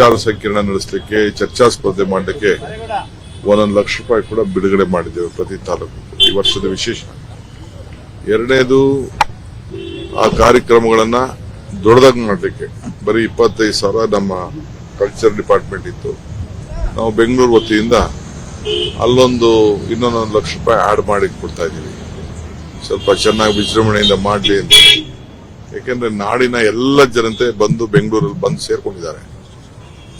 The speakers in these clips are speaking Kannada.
ವಿಚಾರ ಸಂಕಿರಣ ನಡೆಸಲಿಕ್ಕೆ, ಚರ್ಚಾ ಸ್ಪರ್ಧೆ ಮಾಡಲಿಕ್ಕೆ ಒಂದೊಂದು ಲಕ್ಷ ರೂಪಾಯಿ ಕೂಡ ಬಿಡುಗಡೆ ಮಾಡಿದ್ದೇವೆ ಪ್ರತಿ ತಾಲೂಕು. ಈ ವರ್ಷದ ವಿಶೇಷ. ಎರಡನೇದು, ಆ ಕಾರ್ಯಕ್ರಮಗಳನ್ನ ದೊಡ್ಡದಾಗಿ ಮಾಡಲಿಕ್ಕೆ. ಬರೀ ಇಪ್ಪತ್ತೈದು ಸಾವಿರ ನಮ್ಮ ಕಲ್ಚರ್ ಡಿಪಾರ್ಟ್ಮೆಂಟ್ ಇತ್ತು. ನಾವು ಬೆಂಗಳೂರು ವತಿಯಿಂದ ಅಲ್ಲೊಂದು ಇನ್ನೊಂದೊಂದು ಲಕ್ಷ ರೂಪಾಯಿ ಆಡ್ ಮಾಡಿ ಕೊಡ್ತಾ ಇದ್ದೀವಿ. ಸ್ವಲ್ಪ ಚೆನ್ನಾಗಿ ವಿಜೃಂಭಣೆಯಿಂದ ಮಾಡಲಿ ಅಂತ. ಯಾಕೆಂದ್ರೆ ನಾಡಿನ ಎಲ್ಲ ಜನತೆ ಬಂದು ಬೆಂಗಳೂರಲ್ಲಿ ಬಂದು ಸೇರ್ಕೊಂಡಿದ್ದಾರೆ.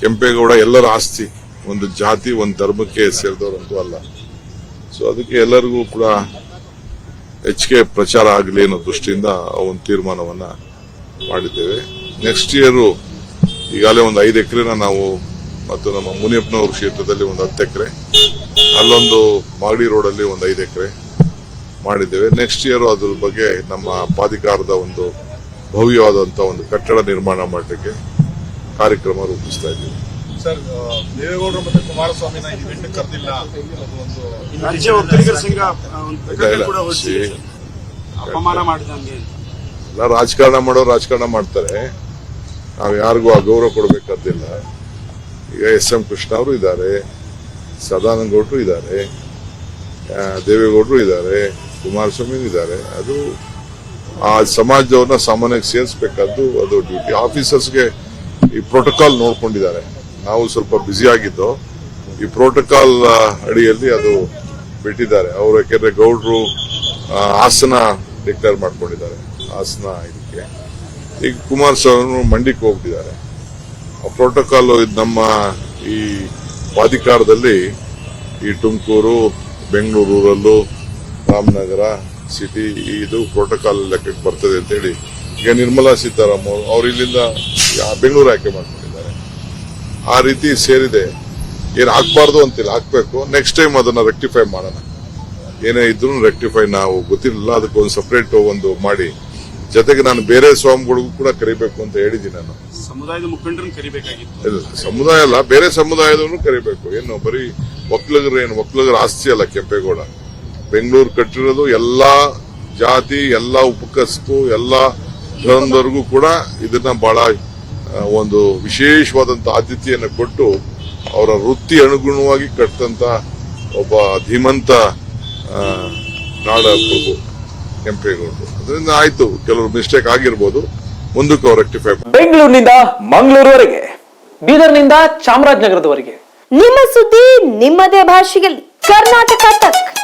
ಕೆಂಪೇಗೌಡ ಎಲ್ಲರ ಆಸ್ತಿ, ಒಂದು ಜಾತಿ, ಒಂದು ಧರ್ಮಕ್ಕೆ ಸೇರಿದವರಂತೂ ಅಲ್ಲ. ಸೊ ಅದಕ್ಕೆ ಎಲ್ಲರಿಗೂ ಕೂಡ ಹೆಚ್ಚಿಗೆ ಪ್ರಚಾರ ಆಗಲಿ ಅನ್ನೋ ದೃಷ್ಟಿಯಿಂದ ಒಂದು ತೀರ್ಮಾನವನ್ನ ಮಾಡಿದ್ದೇವೆ. ನೆಕ್ಸ್ಟ್ ಇಯರು ಈಗಾಗಲೇ ಒಂದು ಐದು ಎಕರೆನ ನಾವು ಮತ್ತು ನಮ್ಮ ಮುನಿಯಪ್ಪನವ್ರ ಕ್ಷೇತ್ರದಲ್ಲಿ ಒಂದು ಹತ್ತು ಎಕರೆ, ಅಲ್ಲೊಂದು ಮಾಗಡಿ ರೋಡಲ್ಲಿ ಒಂದು ಐದು ಎಕರೆ ಮಾಡಿದ್ದೇವೆ. ನೆಕ್ಸ್ಟ್ ಇಯರ್ ಅದ್ರ ಬಗ್ಗೆ ನಮ್ಮ ಪ್ರಾಧಿಕಾರದ ಒಂದು ಭವ್ಯವಾದಂಥ ಒಂದು ಕಟ್ಟಡ ನಿರ್ಮಾಣ ಮಾಡಲಿಕ್ಕೆ ಕಾರ್ಯಕ್ರಮ ರೂಪಿಸ್ತಾ ಇದ್ದೀವಿ. ಸರ್ ದೇವೇಗೌಡರು ಮತ್ತೆ ಕುಮಾರಸ್ವಾಮಿನ ಇವೆಂಟ್ ಕರೆದಿಲ್ಲ ರಾಜ್ಯ ಒಕ್ಕಲಿಗರ ಸಂಘ. ಅಪಮಾನ ಮಾಡಿದಂಗೆ. ಎಲ್ಲ ರಾಜಕಾರಣ ಮಾಡೋರು ರಾಜಕಾರಣ ಮಾಡ್ತಾರೆ. ನಾವು ಯಾರಿಗೂ ಆ ಗೌರವ ಕೊಡಬೇಕಾದಿಲ್ಲ ಈಗ ಎಸ್ ಎಂ ಕೃಷ್ಣ ಅವರು ಇದ್ದಾರೆ ಸದಾನಂದ ಗೌಡರು ಇದ್ದಾರೆ ದೇವೇಗೌಡರು ಇದ್ದಾರೆ ಕುಮಾರಸ್ವಾಮಿ ಇದ್ದಾರೆ. ಅದು ಆ ಸಮಾಜದವ್ರನ್ನ ಸಾಮಾನ್ಯಕ್ಕೆ ಸೇರಿಸ್ಬೇಕಾದ್ದು ಅದು ಡ್ಯೂಟಿ ಆಫೀಸರ್ಸ್ಗೆ ಈ ಪ್ರೋಟೋಕಾಲ್ ನೋಡ್ಕೊಂಡಿದ್ದಾರೆ. ನಾವು ಸ್ವಲ್ಪ ಬ್ಯುಸಿ ಆಗಿದ್ದು, ಈ ಪ್ರೋಟೋಕಾಲ್ ಅಡಿಯಲ್ಲಿ ಅದು ಬಿಟ್ಟಿದ್ದಾರೆ. ಅವರು ಯಾಕೆಂದ್ರೆ ಗೌಡ್ರು ಆಸನ ಡಿಕ್ಲೇರ್ ಮಾಡ್ಕೊಂಡಿದ್ದಾರೆ. ಆಸನ ಇದಕ್ಕೆ. ಈಗ ಕುಮಾರಸ್ವಾಮಿ ಮಂಡಿಗೆ ಹೋಗ್ಬಿಟ್ಟಿದ್ದಾರೆ ಆ ಪ್ರೋಟೋಕಾಲ್ ನಮ್ಮ ಈ ಪ್ರಾಧಿಕಾರದಲ್ಲಿ ಈ ತುಮಕೂರು, ಬೆಂಗಳೂರು ರಾಮನಗರ ಸಿಟಿ ಇದು ಪ್ರೋಟೋಕಾಲ್ ಲೆಕ್ಕಕ್ಕೆ ಬರ್ತದೆ ಅಂತ ಹೇಳಿ ಈಗ ನಿರ್ಮಲಾ ಸೀತಾರಾಮ್ ಅವರು ಇಲ್ಲಿಂದ ಬೆಂಗಳೂರು ಆಯ್ಕೆ ಮಾಡ್ಕೊಂಡಿದ್ದಾರೆ. ಆ ರೀತಿ ಸೇರಿದೆ. ಏನು ಹಾಕ್ಬಾರ್ದು ಅಂತಿಲ್ಲ. ಹಾಕ್ಬೇಕು. ನೆಕ್ಸ್ಟ್ ಟೈಮ್ ಅದನ್ನ ರೆಕ್ಟಿಫೈ ಮಾಡೋಣ. ಏನೇ ಇದ್ರು ರೆಕ್ಟಿಫೈ ನಾವು. ಗೊತ್ತಿಲ್ಲ ಅದಕ್ಕೊಂದು ಸಪರೇಟ್ ಒಂದು ಮಾಡಿ. ಜೊತೆಗೆ ನಾನು ಬೇರೆ ಸ್ವಾಮಿಗಳಿಗೂ ಕೂಡ ಕರಿಬೇಕು ಅಂತ ಹೇಳಿದ್ದೀನಿ ನಾನು. ಸಮುದಾಯದ ಮುಖಂಡರನ್ನು ಕರಿಬೇಕಾಗಿತ್ತು. ಇಲ್ಲ, ಸಮುದಾಯ ಅಲ್ಲ. ಬೇರೆ ಸಮುದಾಯದವ್ರು ಕರಿಬೇಕು. ಏನು ಬರೀ ಒಕ್ಕಲಿಗರು ಏನು? ಒಕ್ಕಲಿಗರ ಆಸ್ತಿ ಅಲ್ಲ ಕೆಂಪೇಗೌಡ. ಬೆಂಗಳೂರು ಕಟ್ಟಿರೋದು ಎಲ್ಲಾ ಜಾತಿ ಎಲ್ಲಾ ಉಪಕಸ್ತು ಎಲ್ಲಾ ಧರ್ಮದವರಿಗೂ ಕೂಡ ಇದನ್ನ ಬಹಳ ಒಂದು ವಿಶೇಷವಾದಂತ ಆದ್ಯತೆಯನ್ನು ಕೊಟ್ಟು ಅವರ ವೃತ್ತಿ ಅನುಗುಣವಾಗಿ ಕಟ್ಟಂತ ಒಬ್ಬ ಧೀಮಂತ ನಾಡ ಪ್ರಭು ಕೆಂಪೇಗೌಡರು. ಅದರಿಂದ ಆಯ್ತು ಕೆಲವರು ಮಿಸ್ಟೇಕ್ ಆಗಿರ್ಬೋದು. ಮುಂದಕ್ಕೆ ಅವ್ರು ರೆಕ್ಟಿಫೈ ಬೆಂಗಳೂರಿನಿಂದ ಮಂಗಳೂರುವರೆಗೆ ಬೀದರ್ನಿಂದ ಚಾಮರಾಜನಗರದವರೆಗೆ. ನಿಮ್ಮ ಸುದ್ದಿ ನಿಮ್ಮದೇ ಭಾಷೆಯಲ್ಲಿ. ಕರ್ನಾಟಕ ತಕ್.